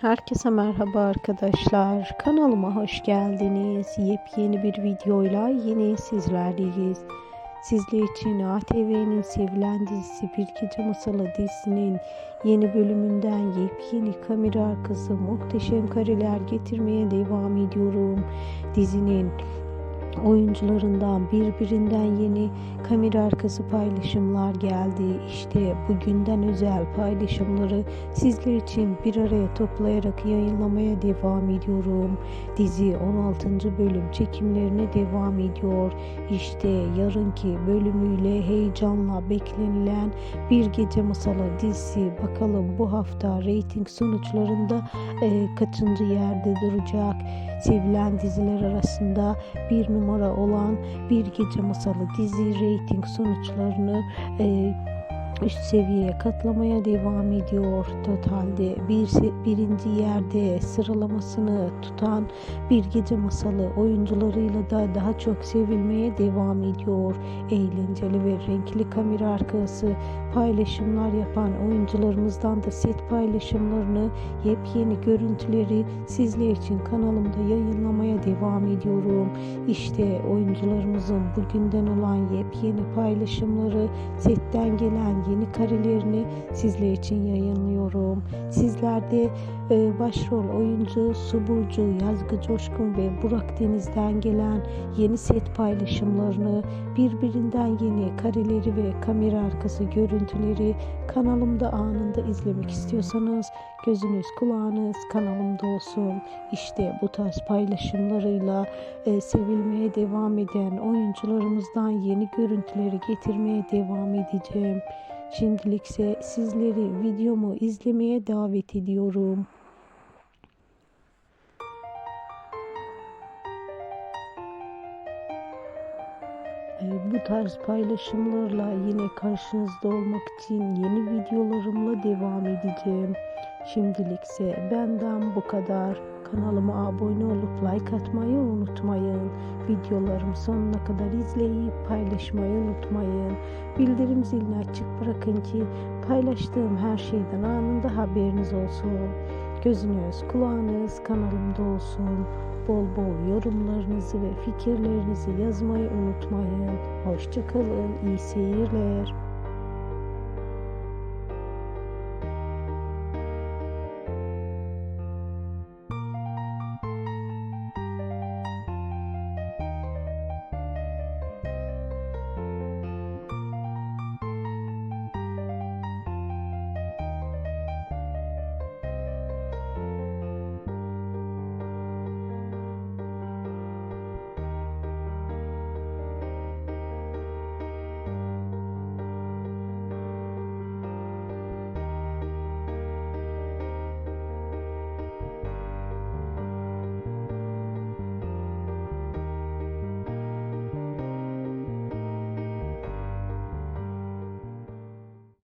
Herkese merhaba arkadaşlar. Kanalıma hoş geldiniz. Yepyeni bir videoyla yine sizlerleyiz. Sizler için ATV'nin sevilen dizisi Bir Gece Masalı dizisinin yeni bölümünden yepyeni kamera arkası muhteşem kareler getirmeye devam ediyorum. Dizinin oyuncularından birbirinden yeni kamera arkası paylaşımlar geldi. İşte bugünden özel paylaşımları sizler için bir araya toplayarak yayınlamaya devam ediyorum. Dizi 16. bölüm çekimlerine devam ediyor. İşte yarınki bölümüyle heyecanla beklenilen Bir Gece Masalı dizisi bakalım bu hafta reyting sonuçlarında e, kaçıncı yerde duracak? Sevilen diziler arasında bir numara olan Bir Gece Masalı dizi reyting sonuçlarını e, üst seviyeye katlamaya devam ediyor. Totalde bir, birinci yerde sıralamasını tutan Bir Gece Masalı oyuncularıyla da daha çok sevilmeye devam ediyor. Eğlenceli ve renkli kamera arkası paylaşımlar yapan oyuncularımızdan da set paylaşımlarını, yepyeni görüntüleri sizler için kanalımda yayınlamaya devam ediyorum. İşte oyuncularımızın bugünden olan yepyeni paylaşımları, setten gelen yeni karelerini sizler için yayınlıyorum. Sizler de e, başrol oyuncu Suburcu, Yazgı Coşkun ve Burak Deniz'den gelen yeni set paylaşımlarını, birbirinden yeni kareleri ve kamera arkası görüntüleri kanalımda anında izlemek istiyorsanız gözünüz kulağınız kanalımda olsun. İşte bu tarz paylaşımlarıyla e, sevilmeye devam eden oyuncularımızdan yeni görüntüleri getirmeye devam edeceğim. Şimdilikse sizleri videomu izlemeye davet ediyorum. Ee, Bu tarz paylaşımlarla yine karşınızda olmak için yeni videolarımla devam edeceğim. Şimdilikse benden bu kadar. Kanalıma abone olup like atmayı unutmayın. Videolarımı sonuna kadar izleyip paylaşmayı unutmayın. Bildirim zilini açık bırakın ki paylaştığım her şeyden anında haberiniz olsun. Gözünüz, kulağınız kanalımda olsun. Bol bol yorumlarınızı ve fikirlerinizi yazmayı unutmayın. Hoşçakalın, iyi seyirler.